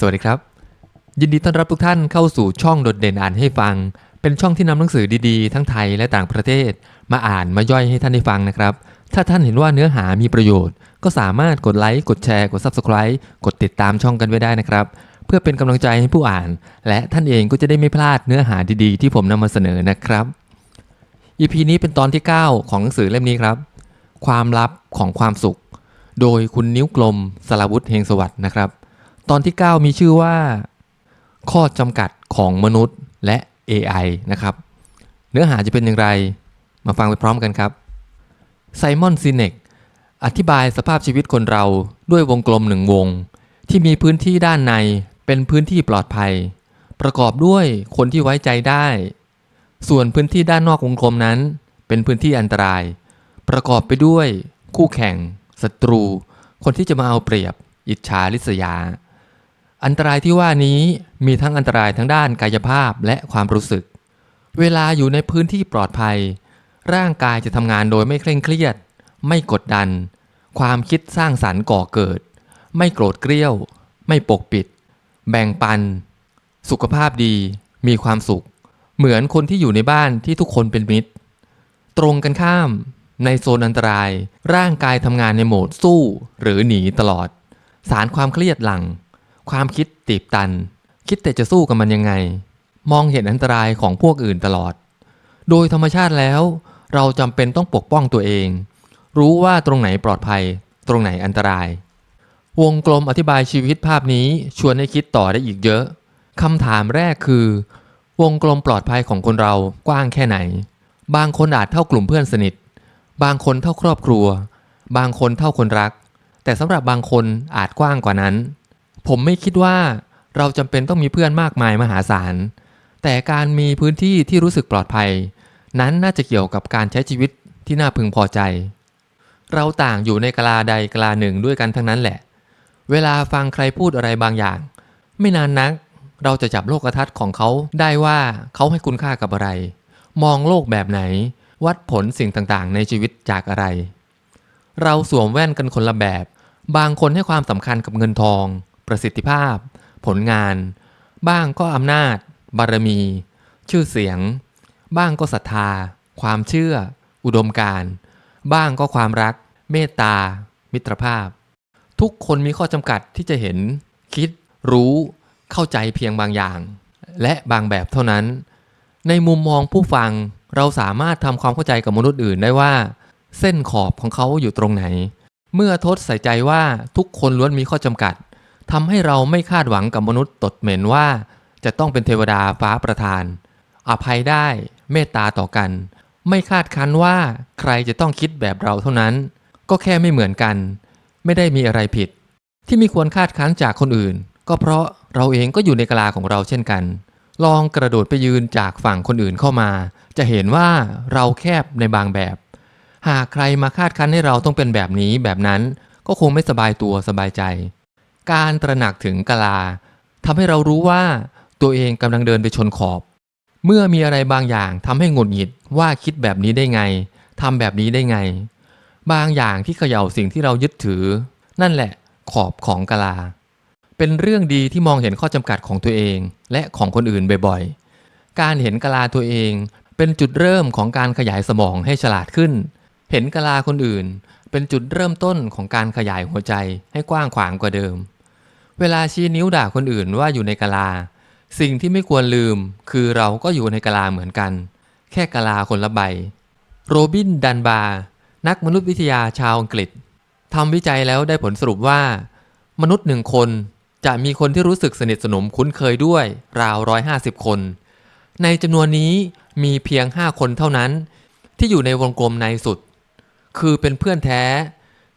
สวัสดีครับ ยินดีต้อนรับทุกท่านเข้าสู่ช่องโดดเด่นอ่านให้ฟัง เป็นช่องที่นำหนังสือดีๆ ทั้งไทยและต่างประเทศ มาอ่านมาย่อยให้ท่านได้ฟังนะครับ ถ้าท่านเห็นว่าเนื้อหามีประโยชน์ ก็สามารถกดไลค์กดแชร์กด Subscribe กดติดตามช่องกันไว้ได้นะครับ เพื่อเป็นกำลังใจให้ผู้อ่าน และท่านเองก็จะได้ไม่พลาดเนื้อหาดีๆ ที่ผมนำมาเสนอนะครับ EP นี้เป็นตอนที่ 9 ของหนังสือเล่มนี้ครับ ความลับของความสุข โดยคุณนิ้วกลมสลาวุธเฮงสวัสด์นะครับ ตอนที่ 9 มีชื่อว่า ข้อจำกัดของมนุษย์และ AI นะครับ เนื้อหาจะเป็นอย่างไร มาฟังไปพร้อมกันครับ ไซมอนซิเนกอธิบายสภาพชีวิตคนเราด้วยวงกลมหนึ่งวง ที่มีพื้นที่ด้านในเป็นพื้นที่ปลอดภัย ประกอบด้วยคนที่ไว้ใจได้ ส่วนพื้นที่ด้านนอกวงกลมนั้น เป็นพื้นที่อันตราย ประกอบไปด้วย คู่แข่งศัตรู คนที่จะมาเอาเปรียบ อิจฉาริษยา อันตรายที่ว่านี้มีทั้งอันตรายทั้งด้านกายภาพและความรู้สึก เวลาอยู่ในพื้นที่ปลอดภัย ร่างกายจะทำงานโดยไม่เคร่งเครียด ไม่กดดัน ความคิดสร้างสรรค์ก่อเกิด ไม่โกรธเกรี้ยว ไม่ปกปิด แบ่งปัน สุขภาพดี มีความสุข เหมือนคนที่อยู่ในบ้านที่ทุกคนเป็นมิตร ตรงกันข้าม ในโซนอันตราย ร่างกายทำงานในโหมดสู้ หรือหนีตลอด สารความเครียดหลัง ความคิดตีบตัน คิดแต่จะสู้กับมันยังไง มองเห็นอันตรายของพวกอื่นตลอด โดยธรรมชาติแล้ว เราจำเป็นต้องปกป้องตัวเอง รู้ว่าตรงไหนปลอดภัย ตรงไหนอันตราย วงกลมอธิบายชีวิตภาพนี้ชวนให้คิดต่อได้อีกเยอะคำถามแรกคือ วงกลมปลอดภัยของคนเรากว้างแค่ไหน บางคนอาจเท่ากลุ่มเพื่อนสนิท บางคนเท่าครอบครัว บางคนเท่าคนรัก แต่สำหรับบางคนอาจกว้างกว่านั้น ผมไม่คิดว่าเราจำเป็นต้องมีเพื่อนมากมายมหาศาล แต่การมีพื้นที่ที่รู้สึกปลอดภัย นั้นน่าจะเกี่ยวกับการใช้ชีวิตที่น่าพึงพอใจ เราต่างอยู่ในกลาใดกลาหนึ่งด้วยกันทั้งนั้นแหละ เวลาฟังใครพูดอะไรบางอย่าง ไม่นานนัก เราจะจับโลกทัศน์ของเขาได้ว่าเขาให้คุณค่ากับอะไร มองโลกแบบไหน วัดผลสิ่งต่างๆ ในชีวิตจากอะไร เราสวมแว่นกันคนละแบบ บางคนให้ความสำคัญกับเงินทอง ประสิทธิภาพ ผลงาน บ้างก็อำนาจ บารมี ชื่อเสียง บ้างก็ศรัทธา ความเชื่อ อุดมการณ์บ้างก็ความรัก เมตตา มิตรภาพ ทุกคนมีข้อจำกัดที่จะเห็น คิด รู้ เข้าใจเพียงบางอย่าง และบางแบบเท่านั้น ในมุมมองผู้ฟังเราสามารถทำความเข้าใจกับมนุษย์อื่นได้ว่า เส้นขอบของเขาอยู่ตรงไหน เมื่อทดใส่ใจว่าทุกคนล้วนมีข้อจำกัด ทำให้เราไม่คาดหวังกับมนุษย์ตดเหม็นว่า จะต้องเป็นเทวดาฟ้าประทาน อภัยได้เมตตาต่อกัน ไม่คาดคันว่าใครจะต้องคิดแบบเราเท่านั้น ก็แค่ไม่เหมือนกัน ไม่ได้มีอะไรผิด ที่มีควรคาดคั้นจากคนอื่น ก็เพราะเราเองก็อยู่ในกลาของเราเช่นกัน ลองกระโดดไปยืนจากฝั่งคนอื่นเข้ามา จะเห็นว่าเราแคบในบางแบบ หากใครมาคาดคั้นให้เราต้องเป็นแบบนี้แบบนั้น ก็คงไม่สบายตัวสบายใจ การตระหนักถึงกลาทำให้เรารู้ว่าตัวเองกำลังเดินไปชนขอบ เมื่อมีอะไรบางอย่างทำให้หงุดหงิดว่าคิดแบบนี้ได้ไงทำแบบนี้ได้ไง บางอย่างที่เขย่าสิ่งที่เรายึดถือ นั่นแหละขอบของกลา เป็นเรื่องดีที่มองเห็นข้อจำกัดของตัวเอง และของคนอื่นบ่อยๆ การเห็นกลาตัวเองเป็นจุดเริ่มของการขยายสมองให้ฉลาดขึ้น เห็นกลาคนอื่น เป็นจุดเริ่มต้นของการขยายหัวใจให้กว้างขวางกว่าเดิม เวลาชี้นิ้วด่าคนอื่นว่าอยู่ในกลา สิ่งที่ไม่ควรลืม คือเราก็อยู่ในกลาเหมือนกัน แค่กลาคนละใบ โรบินดันบาร์นักมนุษยวิทยาชาวอังกฤษทำวิจัยแล้วได้ผลสรุปว่า มนุษย์หนึ่งคนจะมีคนที่รู้สึกสนิทสนมคุ้นเคยด้วย ราวร้อยห้าสิบคน ในจำนวนนี้มีเพียงห้าคนเท่านั้น ที่อยู่ในวงกลมในสุด คือเป็นเพื่อนแท้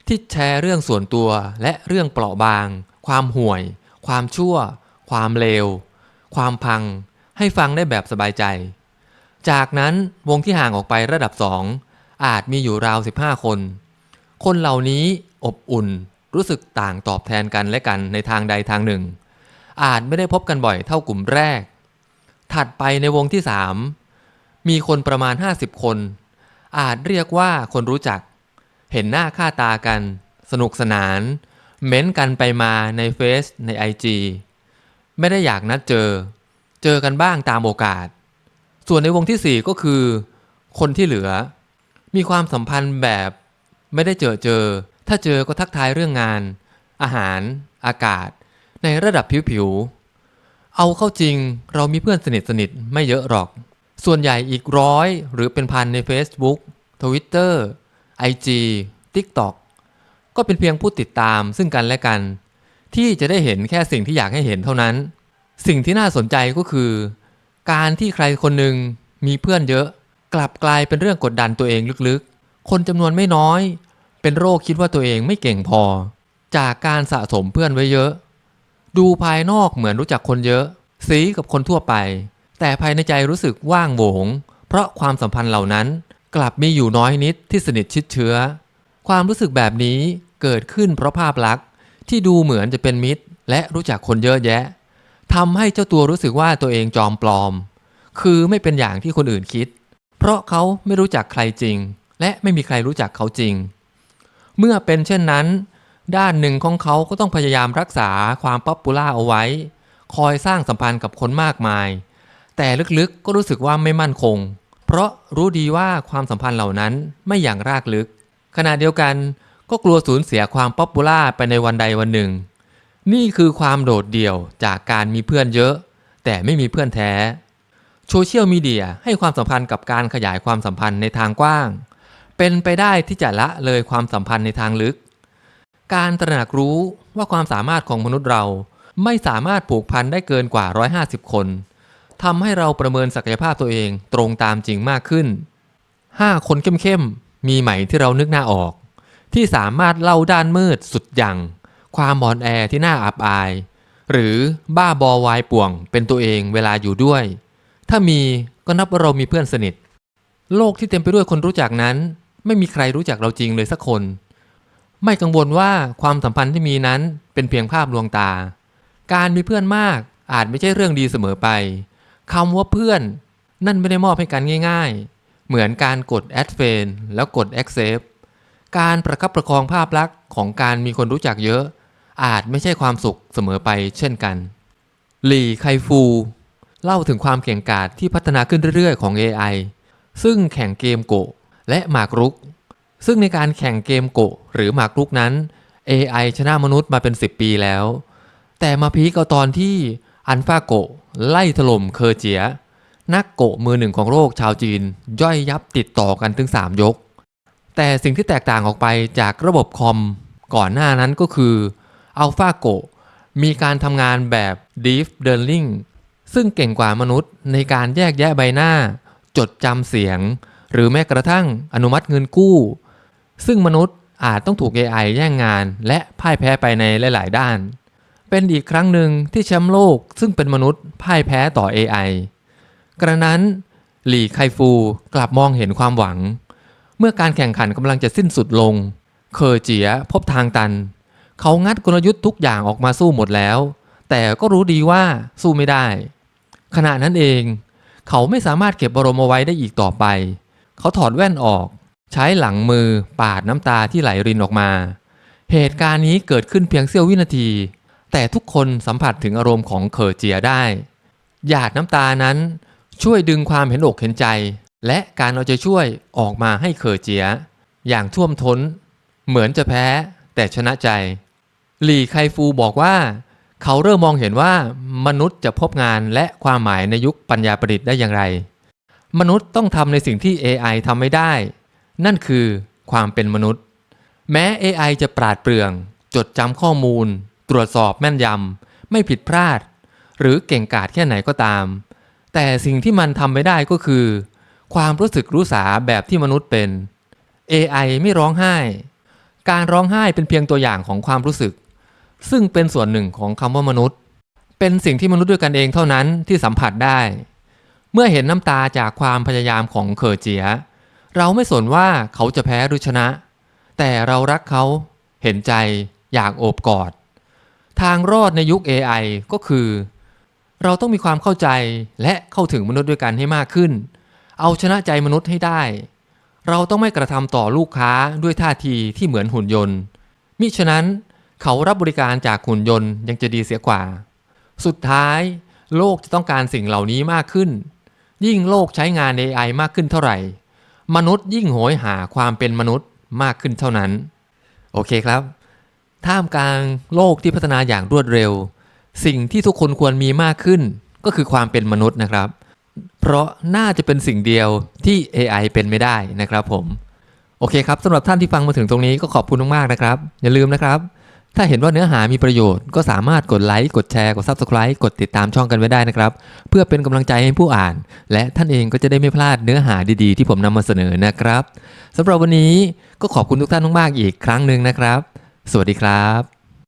ที่แชร์เรื่องส่วนตัวและเรื่องเปราะบาง ความห่วย ความชั่ว ความเลว ความพัง ให้ฟังได้แบบสบายใจ จากนั้นวงที่ห่างออกไประดับสองอาจมีอยู่ราว 15 คน คนเหล่านี้อบอุ่นรู้สึกต่างตอบแทนกันและกันในทางใดทางหนึ่ง อาจไม่ได้พบกันบ่อยเท่ากลุ่มแรก ถัดไปในวงที่ 3 มีคนประมาณ 50 คน อาจเรียกว่าคนรู้จัก เห็นหน้าค่าตากัน สนุกสนาน เม้นกันไปมาในเฟซใน IG ไม่ได้อยากนัดเจอ เจอกันบ้างตามโอกาส ส่วนในวงที่ 4 ก็คือ คนที่เหลือ มีความสัมพันธ์แบบ ไม่ได้เจอเจอ ถ้าเจอก็ทักทายเรื่องงาน อาหาร อากาศ ในระดับผิวๆเอาเข้าจริงเรามีเพื่อนสนิทสนิทๆไม่เยอะหรอก ส่วนใหญ่อีกร้อยหรือเป็นพันใน Facebook Twitter IG TikTok ก็เป็นเพียงผู้ติดตามซึ่งกันและกัน ที่จะได้เห็นแค่สิ่งที่อยากให้เห็นเท่านั้น สิ่งที่น่าสนใจก็คือ การที่ใครคนหนึ่งมีเพื่อนเยอะ กลับกลายเป็นเรื่องกดดันตัวเองลึกๆ คนจำนวนไม่น้อย เป็นโรคคิดว่าตัวเองไม่เก่งพอ จากการสะสมเพื่อนไว้เยอะ ดูภายนอกเหมือนรู้จักคนเยอะซีกับคนทั่วไป แต่ภายในใจรู้สึกว่างโหวง เพราะความสัมพันธ์เหล่านั้นกลับมีอยู่น้อยนิดที่สนิทชิดเชื้อ ความรู้สึกแบบนี้ เกิดขึ้นเพราะภาพลักษณ์ที่ดูเหมือนจะเป็นมิตร และรู้จักคนเยอะแยะทำให้เจ้าตัวรู้สึกว่าตัวเองจอมปลอม คือไม่เป็นอย่างที่คนอื่นคิด เพราะเขาไม่รู้จักใครจริง และไม่มีใครรู้จักเขาจริง เมื่อเป็นเช่นนั้น ด้านหนึ่งของเขาก็ต้องพยายามรักษาความป๊อปปูล่าเอาไว้ คอยสร้างสัมพันธ์กับคนมากมาย แต่ลึกๆก็รู้สึกว่าไม่มั่นคง เพราะรู้ดีว่าความสัมพันธ์เหล่านั้นไม่อย่างรากลึก ขณะเดียวกัน ก็กลัวสูญเสียความป๊อปปูล่าไปในวันใดวันหนึ่ง นี่คือความโดดเดี่ยวจากการมีเพื่อนเยอะ แต่ไม่มีเพื่อนแท้โซเชียลมีเดียให้ความสัมพันธ์กับการขยายความสัมพันธ์ในทางกว้าง เป็นไปได้ที่จะละเลยความสัมพันธ์ในทางลึก การตระหนักรู้ว่าความสามารถของมนุษย์เราไม่สามารถผูกพันได้เกินกว่า 150 คนทำให้เราประเมินศักยภาพตัวเองตรงตามจริงมากขึ้น 5 คนเข้มๆมีไหมที่เรานึกหน้าออก ที่สามารถเล่าด้านมืดสุดย่งความอ่อนแอที่น่าอับอาย หรือบ้าบอวายป่วงเป็นตัวเองเวลาอยู่ด้วย ถ้ามีก็นับว่าเรามีเพื่อนสนิท โลกที่เต็มไปด้วยคนรู้จักนั้น ไม่มีใครรู้จักเราจริงเลยสักคน ไม่กังวลว่าความสัมพันธ์ที่มีนั้นเป็นเพียงภาพลวงตา การมีเพื่อนมากอาจไม่ใช่เรื่องดีเสมอไปคำว่าเพื่อนนั่นไม่ได้มอบให้กันง่าย ๆ เหมือนการกด add friend แล้วกด accept การประคับประคองภาพลักษณ์ของการมีคนรู้จักเยอะ อาจไม่ใช่ความสุขเสมอไปเช่นกัน หลี่ไคฟู เล่าถึงความเก่งกาจที่พัฒนาขึ้นเรื่อยๆ ของ AI ซึ่งแข่งเกมโกะและหมากรุก ซึ่งในการแข่งเกมโกะหรือหมากรุกนั้น AI ชนะมนุษย์มาเป็น 10 ปีแล้ว แต่มาพีคเอาตอนที่อันฟาโกะไล่ถล่มเคอเจีย นักโกะมือหนึ่งของโลกชาวจีน ย่อยยับติดต่อกันถึง 3 ยก แต่สิ่งที่แตกต่างออกไปจากระบบคอมก่อนหน้านั้นก็คืออัลฟาโกมีการทำงานแบบ Deep Learning ซึ่งเก่งกว่ามนุษย์ในการแยกแยะใบหน้า จดจำเสียง หรือแม้กระทั่งอนุมัติเงินกู้ ซึ่งมนุษย์อาจต้องถูก AI แย่งงาน และพ่ายแพ้ไปในหลาย ๆ ด้าน เป็นอีกครั้งหนึ่งที่แชมป์โลกซึ่งเป็นมนุษย์พ่ายแพ้ต่อ AI กระนั้นหลี่ไคฟูกลับมองเห็นความหวัง เมื่อการแข่งขันกำลังจะสิ้นสุดลง เคอเจียพบทางตัน เขางัดกลยุทธ์ทุกอย่างออกมาสู้หมดแล้ว แต่ก็รู้ดีว่าสู้ไม่ได้ ขณะนั้นเอง เขาไม่สามารถเก็บอารมณ์เอาไว้ได้อีกต่อไป เขาถอดแว่นออก ใช้หลังมือปาดน้ำตาที่ไหลรินออกมา เหตุการณ์นี้เกิดขึ้นเพียงเสี้ยววินาที แต่ทุกคนสัมผัสถึงอารมณ์ของเคอเจียได้ หยาดน้ำตานั้นช่วยดึงความเห็นอกเห็นใจ และการเอาใจช่วยออกมาให้เคอเจีย อย่างท่วมท้น เหมือนจะแพ้แต่ชนะใจ หลี่ไคฟูบอกว่า เขาเริ่มมองเห็นว่ามนุษย์จะพบงานและความหมายในยุคปัญญาประดิษฐ์ได้อย่างไร มนุษย์ต้องทำในสิ่งที่ AI ทำไม่ได้ นั่นคือความเป็นมนุษย์ แม้ AI จะปราดเปรื่อง จดจำข้อมูล ตรวจสอบแม่นยำไม่ผิดพลาด หรือเก่งกาจแค่ไหนก็ตาม แต่สิ่งที่มันทำไม่ได้ก็คือ ความรู้สึกรู้สาแบบที่มนุษย์เป็น AI ไม่ร้องไห้ การร้องไห้เป็นเพียงตัวอย่างของความรู้สึก ซึ่งเป็นส่วนหนึ่งของคำว่ามนุษย์ เป็นสิ่งที่มนุษย์ด้วยกันเองเท่านั้นที่สัมผัสได้ เมื่อเห็นน้ำตาจากความพยายามของเคอเจีย เราไม่สนว่าเขาจะแพ้หรือชนะ แต่เรารักเขาเห็นใจอยากโอบกอด ทางรอดในยุค AI ก็คือ เราต้องมีความเข้าใจและเข้าถึงมนุษย์ด้วยกันให้มากขึ้น เอาชนะใจมนุษย์ให้ได้ เราต้องไม่กระทำต่อลูกค้าด้วยท่าทีที่เหมือนหุ่นยนต์ มิฉะนั้นเขารับบริการจากหุ่นยนต์ยังจะดีเสียกว่า สุดท้าย โลกจะต้องการสิ่งเหล่านี้มากขึ้น ยิ่งโลกใช้งาน AI มากขึ้นเท่าไหร่ มนุษย์ยิ่งโหยหาความเป็นมนุษย์มากขึ้นเท่านั้น โอเคครับ ท่ามกลางโลกที่พัฒนาอย่างรวดเร็ว สิ่งที่ทุกคนควรมีมากขึ้น ก็คือความเป็นมนุษย์นะครับ เพราะน่าจะเป็นสิ่งเดียวที่ AI เป็นไม่ได้นะครับผม โอเคครับสำหรับท่านที่ฟังมาถึงตรงนี้ก็ขอบคุณมากๆนะครับ อย่าลืมนะครับ ถ้าเห็นว่าเนื้อหามีประโยชน์ก็สามารถกดไลค์กดแชร์กด Subscribe กดติดตามช่องกันไว้ได้นะครับ เพื่อเป็นกำลังใจให้ผู้อ่าน และท่านเองก็จะได้ไม่พลาดเนื้อหาดีๆ ที่ผมนำมาเสนอนะครับสำหรับวันนี้ก็ขอบคุณทุกท่านมากๆอีกครั้งหนึ่งนะครับ สวัสดีครับ